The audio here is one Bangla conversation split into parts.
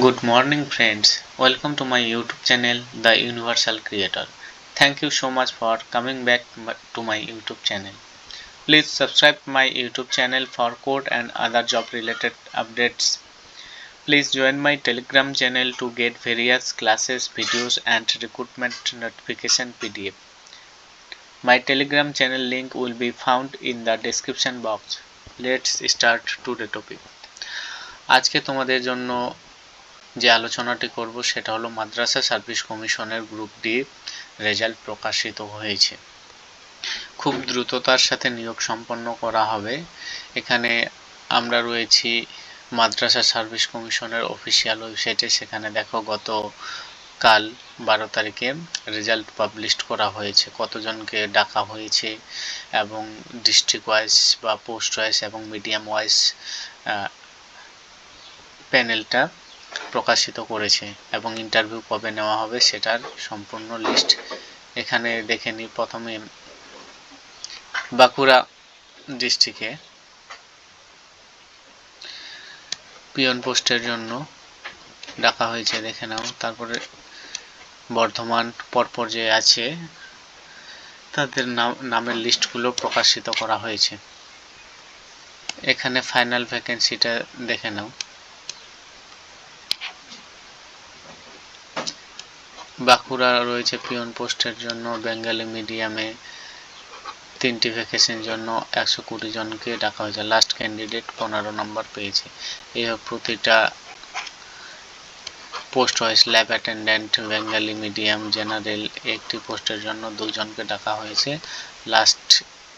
Good morning, friends. Welcome to my YouTube channel, The Universal Creator. Thank you so much for coming back to my YouTube channel. Please subscribe my YouTube channel for code and other job related updates. Please join my Telegram channel to get various classes, videos, and recruitment notification PDF. My Telegram channel link will be found in the description box. Let's start today topic. আজকে তোমাদের জন্য যে আলোচনাটি করব সেটা হলো মাদ্রাসা সার্ভিস কমিশনের গ্রুপ ডি রেজাল্ট প্রকাশিত হয়েছে। খুব দ্রুততার সাথে নিয়োগ সম্পন্ন করা হবে। এখানে আমরা রয়েছি মাদ্রাসা সার্ভিস কমিশনের অফিসিয়াল ওয়েবসাইটে। সেখানে দেখো গত কাল বারো তারিখে রেজাল্ট পাবলিশ করা হয়েছে। কতজনকে ডাকা হয়েছে এবং ডিস্ট্রিক্ট ওয়াইজ বা পোস্ট ওয়াইজ এবং মিডিয়াম ওয়াইজ প্যানেলটা প্রকাশিত করেছে এবং ইন্টারভিউ কবে নেওয়া হবে সেটার সম্পূর্ণ লিস্ট এখানে দেখে নিই প্রথমে বাঁকুড়া ডিস্ট্রিক্টে পিয়ন পোস্টের জন্য ডাকা হয়েছে, দেখে নাও। তারপরে বর্ধমান পরপর যে আছে, তাদের নাম, নামের লিস্টগুলো প্রকাশিত করা হয়েছে। এখানে ফাইনাল ভ্যাকেন্সিটা দেখে নাও। বাঁকুড়া রয়েছে পিয়ন পোস্টের জন্য, বেঙ্গালি মিডিয়ামে তিনটি ভ্যাকেন্সির জন্য একশো কুড়ি জনকে ডাকা হয়েছে। লাস্ট ক্যান্ডিডেট পনেরো নম্বর পেয়েছে। এই প্রতিটা post wise lab attendant Bengali medium general একটি পোস্টের জন্য দুজনকে ডাকা হয়েছে। লাস্ট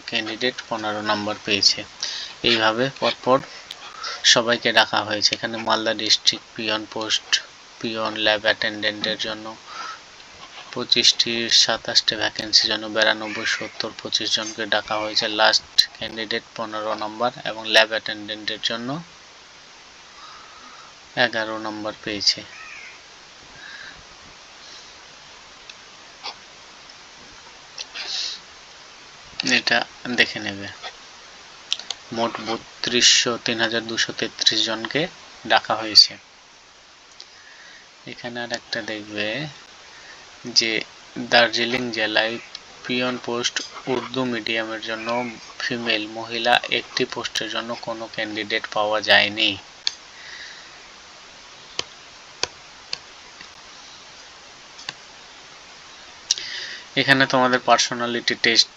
ক্যান্ডিডেট পনেরো নম্বর পেয়েছে। এইভাবে পরপর সবাইকে ডাকা হয়েছে। এখানে Malda district peon post peon lab অ্যাটেন্ডেন্টের জন্য পঁচিশটি সাতাশটি ভ্যাকেন্সি জন্য বিরানব্বই, সত্তর, পঁচিশ জনকে ডাকা হয়েছে লাস্ট ক্যান্ডিডেট পনেরো নম্বর এবং ল্যাব অ্যাটেন্ডেন্টের জন্য এগারো নম্বর পেয়েছে। এটা দেখে নেবে। মোট বত্রিশশো, তিন হাজার দুশো তেত্রিশ জনকে ডাকা হয়েছে। এখানে আর একটা দেখবে। যে দার্জিলিং জেলায় পিয়ন পোস্ট উর্দু মিডিয়ামের জন্য ফিমেল মহিলা একটি পোস্টের জন্য কোনো ক্যান্ডিডেট পাওয়া যায়নি। এখানে তোমাদের পার্সোনালিটি টেস্ট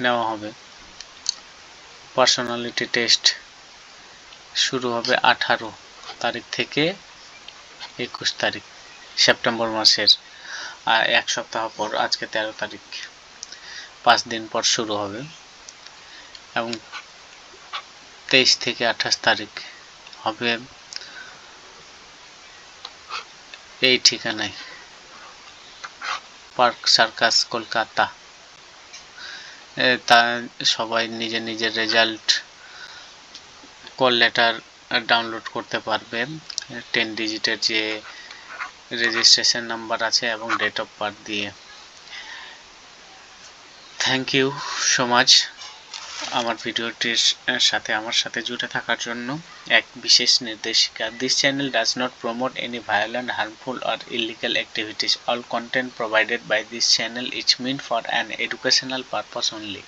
নেওয়া হবে। পার্সোনালিটি টেস্ট শুরু হবে আঠারো তারিখ থেকে একুশ তারিখ। সেপ্টেম্বর মাসের এক সপ্তাহ পর আজকে তেরো তারিখ। পাঁচ দিন পর শুরু হবে এবং তেইশ থেকে আঠাশ তারিখ হবে এই ঠিকানায়। Park, Circus, Kolkata. তা সবাই নিজের নিজের রেজাল্ট, কল লেটার ডাউনলোড করতে পারবে টেন ডিজিটের যে রেজিস্ট্রেশন নাম্বার আছে এবং ডেট অফ বার্থ দিয়ে। থ্যাংক ইউ সো মাচ আমার ভিডিওটির সাথে, আমার সাথে জুড়ে থাকার জন্য। এক বিশেষ নির্দেশিকা this channel does not promote any violent harmful or illegal activities all content provided by this channel is meant for an educational purpose only